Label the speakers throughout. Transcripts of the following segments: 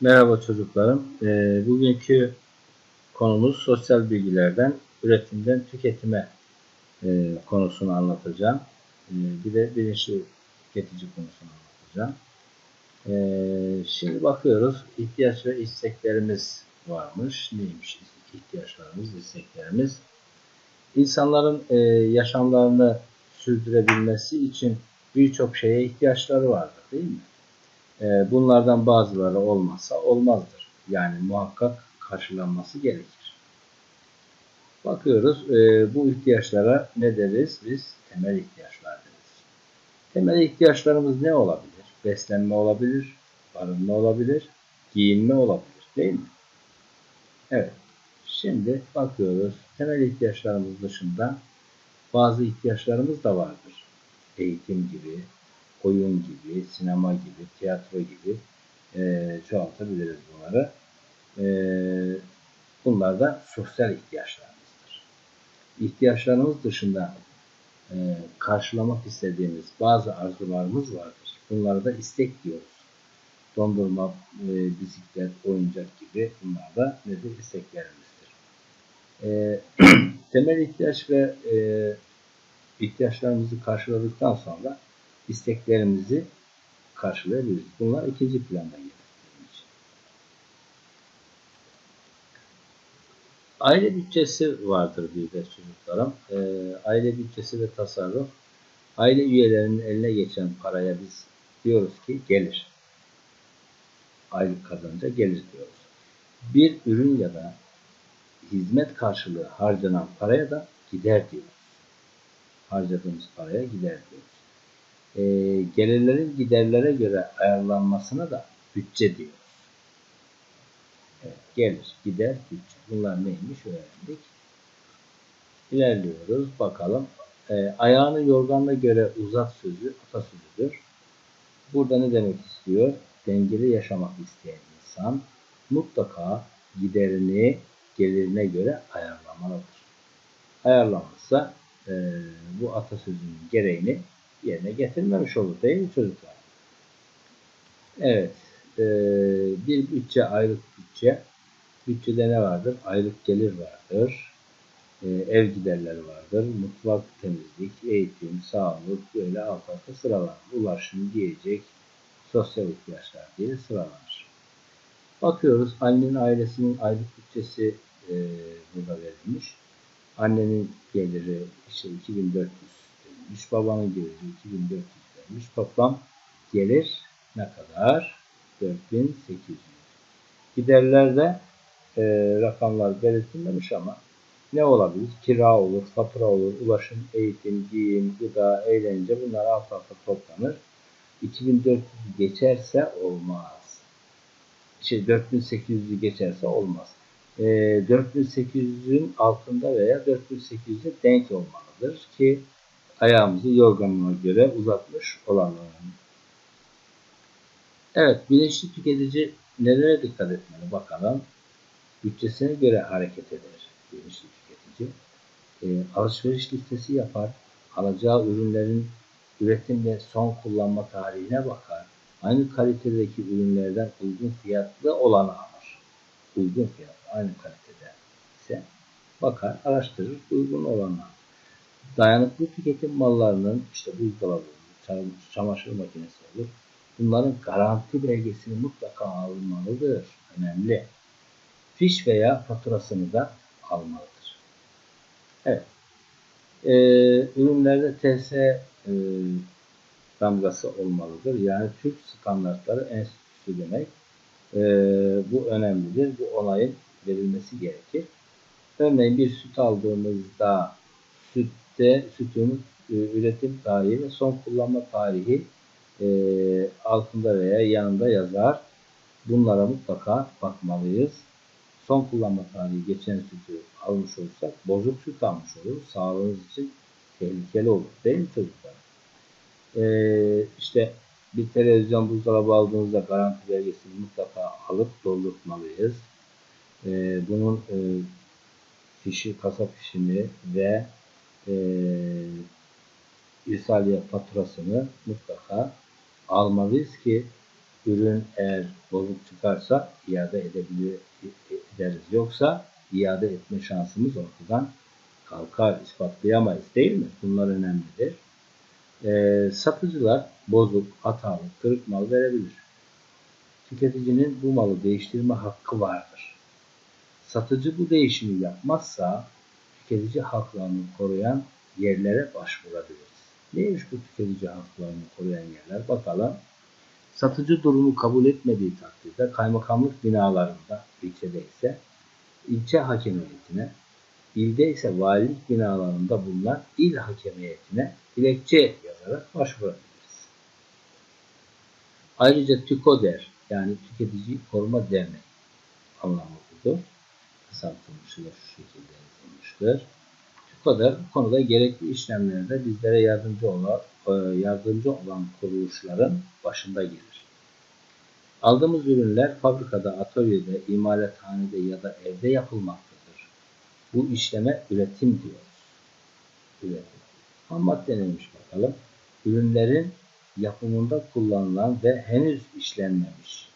Speaker 1: Merhaba çocuklarım. Ee, bugünkü konumuz sosyal bilgilerden üretimden tüketime e, konusunu anlatacağım. Ee, bir de bilinçli tüketici konusunu anlatacağım. Ee, şimdi bakıyoruz ihtiyaç ve isteklerimiz varmış. Neymiş ihtiyaçlarımız, isteklerimiz? İnsanların e, yaşamlarını sürdürebilmesi için birçok şeye ihtiyaçları vardır değil mi? E, bunlardan bazıları olmazsa olmazdır. Yani muhakkak karşılanması gerekir. Bakıyoruz e, bu ihtiyaçlara ne deriz? Biz temel ihtiyaçlar deriz. Temel ihtiyaçlarımız ne olabilir? Beslenme olabilir, barınma olabilir, giyinme olabilir değil mi? Evet. Şimdi bakıyoruz. Temel ihtiyaçlarımız dışında bazı ihtiyaçlarımız da vardır. Eğitim gibi, oyun gibi, sinema gibi, tiyatro gibi e, çoğaltabiliriz bunları. E, bunlar da sosyal ihtiyaçlarımızdır. İhtiyaçlarımız dışında e, karşılamak istediğimiz bazı arzularımız vardır. Bunları da istek diyoruz. Dondurma, e, bisiklet, oyuncak gibi bunlar da nedir? İsteklerimizdir. E, temel ihtiyaç ve e, ihtiyaçlarımızı karşıladıktan sonra isteklerimizi karşılayabiliriz. Bunlar ikinci planda gelir. Aile bütçesi vardır bir de çocuklarım. E, aile bütçesi ve tasarruf. Aile üyelerinin eline geçen paraya biz diyoruz ki gelir. Aylık kazanca gelir diyoruz. Bir ürün ya da hizmet karşılığı harcanan paraya da gider diyoruz. Harcadığımız paraya gider diyoruz e, gelirlerin giderlere göre ayarlanmasına da bütçe diyoruz. Evet, gelir, gider, bütçe. Bunlar neymiş öğrendik. İlerliyoruz. Bakalım. E, ayağını yorganla göre uzat sözü atasözüdür. Burada ne demek istiyor? Dengeli yaşamak isteyen insan mutlaka giderini gelirine göre ayarlamalıdır. Ayarlanmazsa e, bu atasözünün gereğini yerine getirmemiş olur değil mi çocuklar? Evet. E, bir bütçe aylık bütçe. Bütçede ne vardır? Aylık gelir vardır. E, ev giderleri vardır. Mutfak, temizlik, eğitim, sağlık böyle alt alta sıralanır. Ulaşım, diyecek, sosyal ihtiyaçlar diye sıralanır. Bakıyoruz annenin ailesinin aylık bütçesi e, burada verilmiş. Annenin geliri işte 2400 vermiş. Babanın geliri 2400 vermiş. Toplam gelir ne kadar? 4800. Giderlerde e, rakamlar belirtilmemiş ama ne olabilir? Kira olur, fatura olur, ulaşım, eğitim, giyim, gıda, eğlence bunlar alt alta toplanır. 2400 geçerse olmaz. Şey 4800'ü geçerse olmaz. E, 4800'ün altında veya 4800'e denk olmalıdır ki ayağımızı yorganına göre uzatmış olalım. Evet, bilinçli tüketici nelere dikkat etmeli bakalım. Bütçesine göre hareket eder bilinçli tüketici. E, alışveriş listesi yapar. Alacağı ürünlerin üretim ve son kullanma tarihine bakar. Aynı kalitedeki ürünlerden uygun fiyatlı olanı alır. Uygun fiyat, aynı kalitede ise bakar, araştırır, uygun olanı alır dayanıklı tüketim mallarının işte buzdolabı, çamaşır makinesi olur. Bunların garanti belgesini mutlaka almalıdır. Önemli. Fiş veya faturasını da almalıdır. Evet. Ee, ürünlerde TS e, damgası olmalıdır. Yani Türk Standartları Enstitüsü demek. Ee, bu önemlidir. Bu onayın verilmesi gerekir. Örneğin bir süt aldığımızda süt sütte sütün e, üretim tarihi ve son kullanma tarihi e, altında veya yanında yazar. Bunlara mutlaka bakmalıyız. Son kullanma tarihi geçen sütü almış olursak bozuk süt almış oluruz. Sağlığımız için tehlikeli olur. Değil mi çocuklar? Ee, işte bir televizyon buzdolabı aldığınızda garanti belgesini mutlaka alıp doldurtmalıyız. Ee, bunun e, fişi, kasa fişini ve e, irsaliye faturasını mutlaka almalıyız ki ürün eğer bozuk çıkarsa iade edebilir, ederiz. Yoksa iade etme şansımız ortadan kalkar, ispatlayamayız değil mi? Bunlar önemlidir. Ee, satıcılar bozuk, hatalı, kırık mal verebilir. Tüketicinin bu malı değiştirme hakkı vardır. Satıcı bu değişimi yapmazsa tüketici haklarını koruyan yerlere başvurabiliriz. Neymiş bu tüketici haklarını koruyan yerler? Bakalım. Satıcı durumu kabul etmediği takdirde kaymakamlık binalarında ilçede ise ilçe hakemiyetine, ilde ise valilik binalarında bulunan il hakemiyetine dilekçe yazarak başvurabiliriz. Ayrıca TÜKODER yani Tüketici Koruma Derneği anlamlıdır. Kısaltılmıştır, şu şekilde yazılmıştır. TÜKODER bu konuda gerekli işlemlerde bizlere yardımcı olan, e, yardımcı olan kuruluşların başında gelir. Aldığımız ürünler fabrikada, atölyede, imalathanede ya da evde yapılmaktadır. Bu işleme üretim diyoruz. Üretim. Ham madde neymiş bakalım. Ürünlerin yapımında kullanılan ve henüz işlenmemiş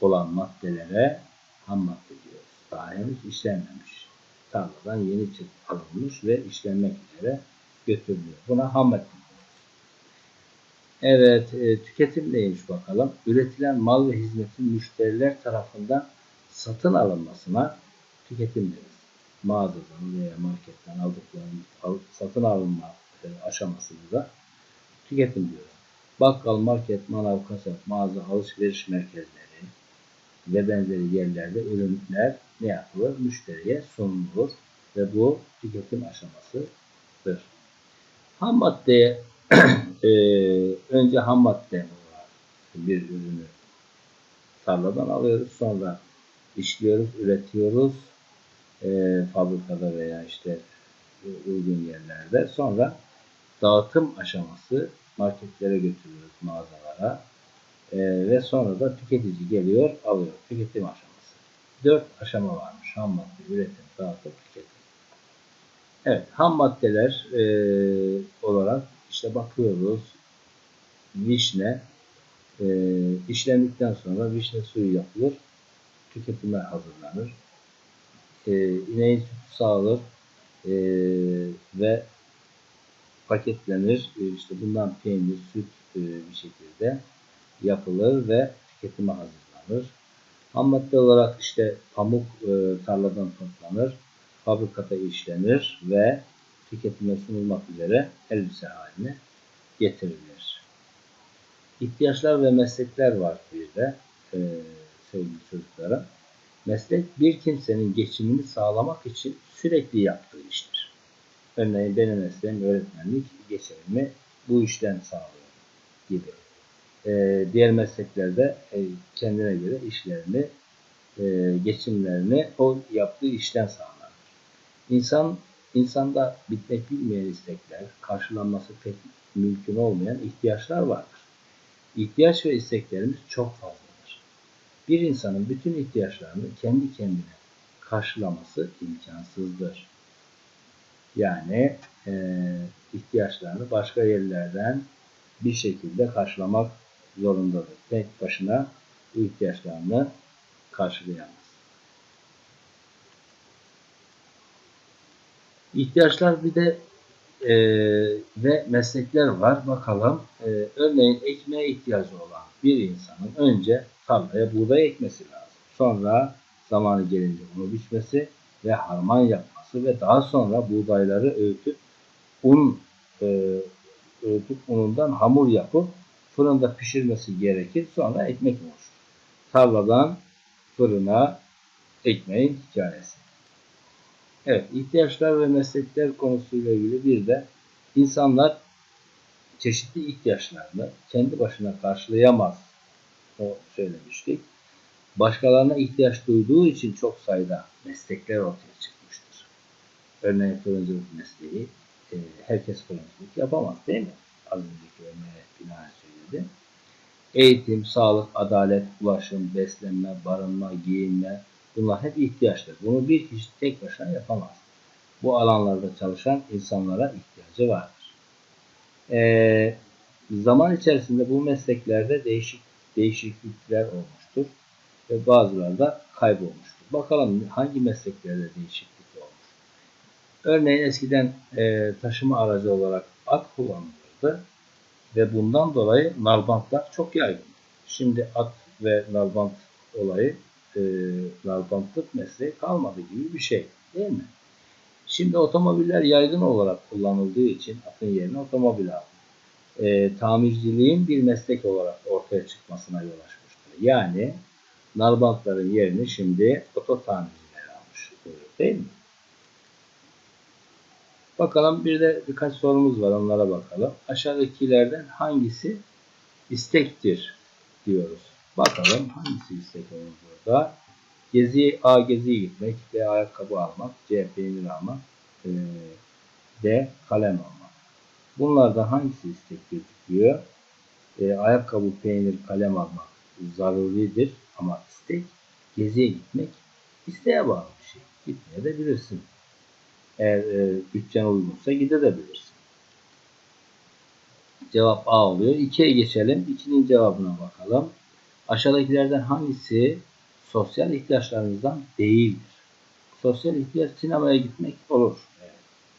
Speaker 1: olan maddelere ham madde diyoruz. Daha henüz işlenmemiş. Tarladan yeni alınmış ve işlenmek üzere götürülüyor. Buna ham madde Evet, e, tüketim neymiş bakalım. Üretilen mal ve hizmetin müşteriler tarafından satın alınmasına tüketim deriz. Mağazadan veya marketten aldıklarını al, satın alınma e, aşamasında da tüketim diyoruz. Bakkal, market, manav, kasap, mağaza, alışveriş merkezleri ve benzeri yerlerde ürünler ne yapılır? Müşteriye sunulur ve bu tüketim aşamasıdır. Ham maddeye e, önce ham madde olarak bir ürünü tarladan alıyoruz. Sonra işliyoruz, üretiyoruz e, fabrikada veya işte uygun yerlerde. Sonra dağıtım aşaması marketlere götürüyoruz mağazalara e, ve sonra da tüketici geliyor alıyor. Tüketim aşaması. Dört aşama varmış. Ham madde, üretim, dağıtım, tüketim. Evet, ham maddeler e, olarak işte bakıyoruz vişne e, işlendikten sonra vişne suyu yapılır. Tüketime hazırlanır. E, ineğin sütü sağılır e, ve paketlenir. E, işte bundan peynir, süt e, bir şekilde yapılır ve tüketime hazırlanır. Ham madde olarak işte pamuk e, tarladan toplanır, fabrikata işlenir ve tüketime sunulmak üzere elbise haline getirilir. İhtiyaçlar ve meslekler var bir de e, sevgili çocuklara. Meslek bir kimsenin geçimini sağlamak için sürekli yaptığı iştir. Örneğin benim mesleğim öğretmenlik, geçimimi bu işten sağlıyor gibi. E, diğer mesleklerde e, kendine göre işlerini, e, geçimlerini o yaptığı işten sağlar. İnsan İnsanda bitmek bilmeyen istekler, karşılanması pek mümkün olmayan ihtiyaçlar vardır. İhtiyaç ve isteklerimiz çok fazladır. Bir insanın bütün ihtiyaçlarını kendi kendine karşılaması imkansızdır. Yani e, ihtiyaçlarını başka yerlerden bir şekilde karşılamak zorundadır. Tek başına ihtiyaçlarını karşılayamaz. İhtiyaçlar bir de e, ve meslekler var. Bakalım. E, örneğin ekmeğe ihtiyacı olan bir insanın önce tarlaya buğday ekmesi lazım. Sonra zamanı gelince onu biçmesi ve harman yapması ve daha sonra buğdayları öğütüp un e, öğütüp unundan hamur yapıp fırında pişirmesi gerekir. Sonra ekmek oluşur. Tarladan fırına ekmeğin hikayesi. Evet, ihtiyaçlar ve meslekler konusuyla ilgili bir de insanlar çeşitli ihtiyaçlarını kendi başına karşılayamaz. O söylemiştik. Başkalarına ihtiyaç duyduğu için çok sayıda meslekler ortaya çıkmıştır. Örneğin fırıncılık mesleği, e, herkes fırıncılık yapamaz değil mi? Az önceki örneğe binaen söyledim. Eğitim, sağlık, adalet, ulaşım, beslenme, barınma, giyinme, Bunlar hep ihtiyaçtır. Bunu bir kişi tek başına yapamaz. Bu alanlarda çalışan insanlara ihtiyacı vardır. Ee, zaman içerisinde bu mesleklerde değişik değişiklikler olmuştur ve bazıları da kaybolmuştur. Bakalım hangi mesleklerde değişiklik olmuş. Örneğin eskiden e, taşıma aracı olarak at kullanılırdı ve bundan dolayı nalbantlar çok yaygın. Şimdi at ve nalbant olayı e, nalbantlık mesleği kalmadı gibi bir şey değil mi? Şimdi otomobiller yaygın olarak kullanıldığı için atın yerine otomobil aldı. E, tamirciliğin bir meslek olarak ortaya çıkmasına yol açmıştır. Yani nalbantların yerini şimdi oto almış değil mi? Bakalım bir de birkaç sorumuz var onlara bakalım. Aşağıdakilerden hangisi istektir diyoruz. Bakalım hangisi istek olur burada. Gezi A geziye gitmek, B ayakkabı almak, C peynir almak, e, D kalem almak. Bunlardan hangisi istek gözüküyor? E, ayakkabı, peynir, kalem almak zaruridir ama istek geziye gitmek isteğe bağlı bir şey. Gitmeye de bilirsin. Eğer e, bütçen uygunsa gidebilirsin. Cevap A oluyor. 2'ye geçelim. 2'nin cevabına bakalım. Aşağıdakilerden hangisi sosyal ihtiyaçlarımızdan değildir? Sosyal ihtiyaç sinemaya gitmek olur.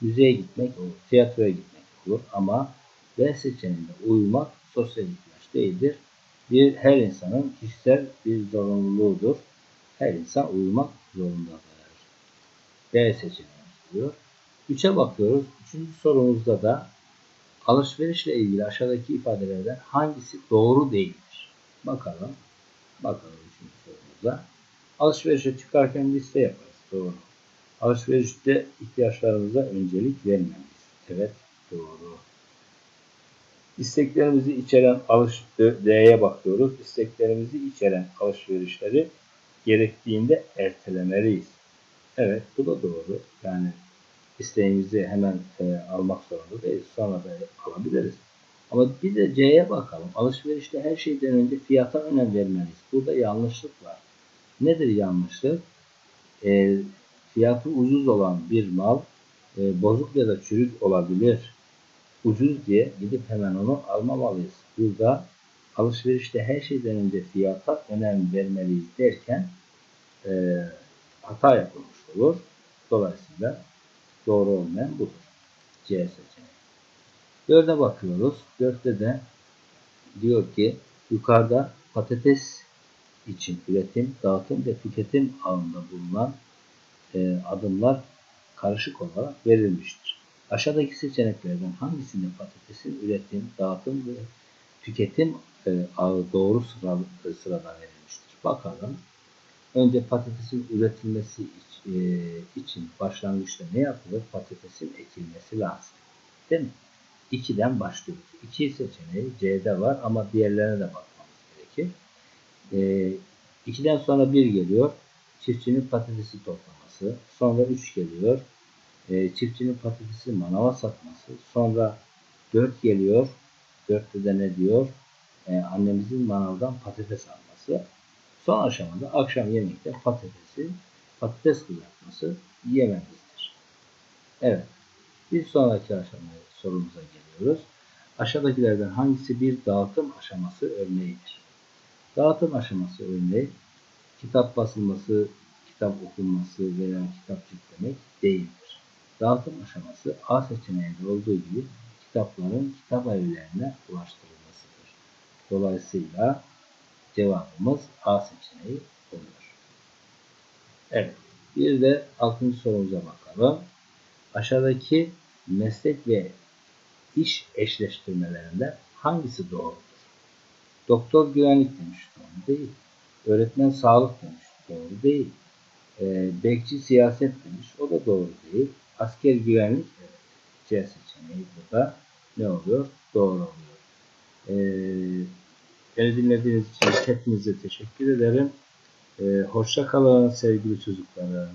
Speaker 1: Müzeye gitmek olur. Tiyatroya gitmek olur. Ama B seçeneğinde uyumak sosyal ihtiyaç değildir. Bir her insanın kişisel bir zorunluluğudur. Her insan uyumak zorundadır. B seçeneği oluyor. 3'e bakıyoruz. Üçüncü sorumuzda da alışverişle ilgili aşağıdaki ifadelerden hangisi doğru değildir? Bakalım. Bakalım üçüncü sorumuza. Alışverişe çıkarken liste yaparız. Doğru. Alışverişte ihtiyaçlarımıza öncelik vermemiz. Evet. Doğru. İsteklerimizi içeren alış D'ye bakıyoruz. İsteklerimizi içeren alışverişleri gerektiğinde ertelemeliyiz. Evet bu da doğru. Yani isteğimizi hemen e, almak zorunda değiliz. Sonra da alabiliriz. Ama bir de C'ye bakalım. Alışverişte her şeyden önce fiyata önem vermeliyiz. Burada yanlışlık var. Nedir yanlışlık? E, fiyatı ucuz olan bir mal e, bozuk ya da çürük olabilir. Ucuz diye gidip hemen onu almamalıyız. Burada alışverişte her şeyden önce fiyata önem vermeliyiz derken e, hata yapılmış olur. Dolayısıyla doğru olmayan budur. C seçeneği. Dörde bakıyoruz. Dörtte de diyor ki yukarıda patates için üretim, dağıtım ve tüketim alanında bulunan e, adımlar karışık olarak verilmiştir. Aşağıdaki seçeneklerden hangisinde patatesin üretim, dağıtım ve tüketim e, ağı doğru sıra, sırada verilmiştir? Bakalım. Önce patatesin üretilmesi e, için başlangıçta ne yapılır? Patatesin ekilmesi lazım. Değil mi? 2'den başlıyoruz. 2 seçeneği C'de var ama diğerlerine de bakmamız gerekir. E, 2'den sonra 1 geliyor. Çiftçinin patatesi toplaması. Sonra 3 geliyor. E, çiftçinin patatesi manava satması. Sonra 4 geliyor. 4'te de ne diyor? E, annemizin manavdan patates alması. Son aşamada akşam yemekte patatesi, patates kızartması yememizdir. Evet. Bir sonraki aşamaya sorumuza geliyoruz. Aşağıdakilerden hangisi bir dağıtım aşaması örneğidir? Dağıtım aşaması örneği kitap basılması, kitap okunması veya kitap yüklemek değildir. Dağıtım aşaması A seçeneğinde olduğu gibi kitapların kitap evlerine ulaştırılmasıdır. Dolayısıyla Cevabımız A seçeneği oluyor. Evet. Bir de 6. sorumuza bakalım. Aşağıdaki meslek ve iş eşleştirmelerinde hangisi doğrudur? Doktor güvenlik demiş. Doğru değil. Öğretmen sağlık demiş. Doğru değil. E, bekçi siyaset demiş. O da doğru değil. Asker güvenlik evet. C seçeneği burada ne oluyor? Doğru oluyor. Eee Beni dinlediğiniz için hepinize teşekkür ederim. Ee, hoşça kalın sevgili çocuklarım.